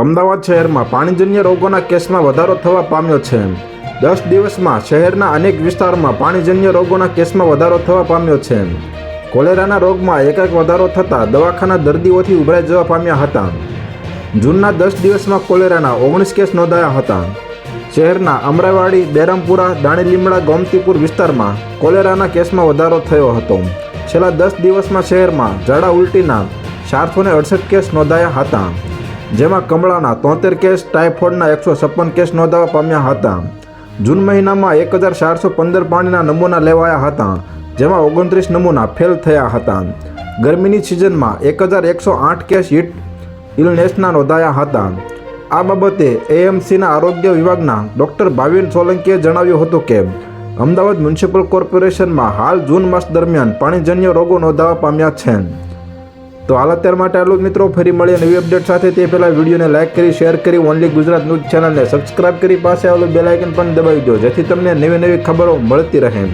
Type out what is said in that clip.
અમદાવાદ શહેરમાં પાણીજન્ય રોગોના કેસમાં વધારો થવા પામ્યો છે. દસ દિવસમાં શહેરના અનેક વિસ્તારોમાં પાણીજન્ય રોગોના કેસમાં વધારો થવા પામ્યો છે. કોલેરાના રોગમાં એકાએક વધારો થતાં દવાખાના દર્દીઓથી ઉભરાઈ જવા પામ્યા હતા. જૂનના દસ દિવસમાં કોલેરાના ઓગણીસ કેસ નોંધાયા હતા. શહેરના અમરાવાડી, બેરામપુરા દાણીલીમડા ગોમતીપુર વિસ્તારમાં કોલેરાના કેસમાં વધારો થયો હતો. છેલ્લા દસ દિવસમાં શહેરમાં ઝાડા ઉલટીના ચારસો અડસઠ કેસ નોંધાયા હતા. જેમાં કમળાના તોતેર કેસ, ટાઇફોઇડના એકસો છપ્પન કેસ નોંધાવા પામ્યા હતા. જૂન મહિનામાં એક હજાર ચારસો પંદર પાણીના નમૂના લેવાયા હતા, જેમાં ઓગણત્રીસ નમૂના ફેલ થયા હતા. ગરમીની સિઝનમાં એક હજાર એકસો આઠ કેસ હીટ ઇલનેસના નોંધાયા હતા. આ બાબતે એએમસીના આરોગ્ય વિભાગના ડૉક્ટર ભાવિન સોલંકીએ જણાવ્યું હતું કે, અમદાવાદ મ્યુનિસિપલ કોર્પોરેશનમાં હાલ જૂન માસ દરમિયાન પાણીજન્ય રોગો નોંધાવા પામ્યા છે. તો હાલ અત્યાર માટે આટલું જ મિત્રો, ફરી મળીએ નવી અપડેટ સાથે. તે પહેલાં વિડીયોને લાઇક કરી શેર કરી ઓનલી ગુજરાત ન્યૂઝ ચેનલને સબસ્ક્રાઇબ કરી, પાસે આવેલું બેલાઇકન પણ દબાવી દો, જેથી તમને નવી નવી ખબરો મળતી રહે.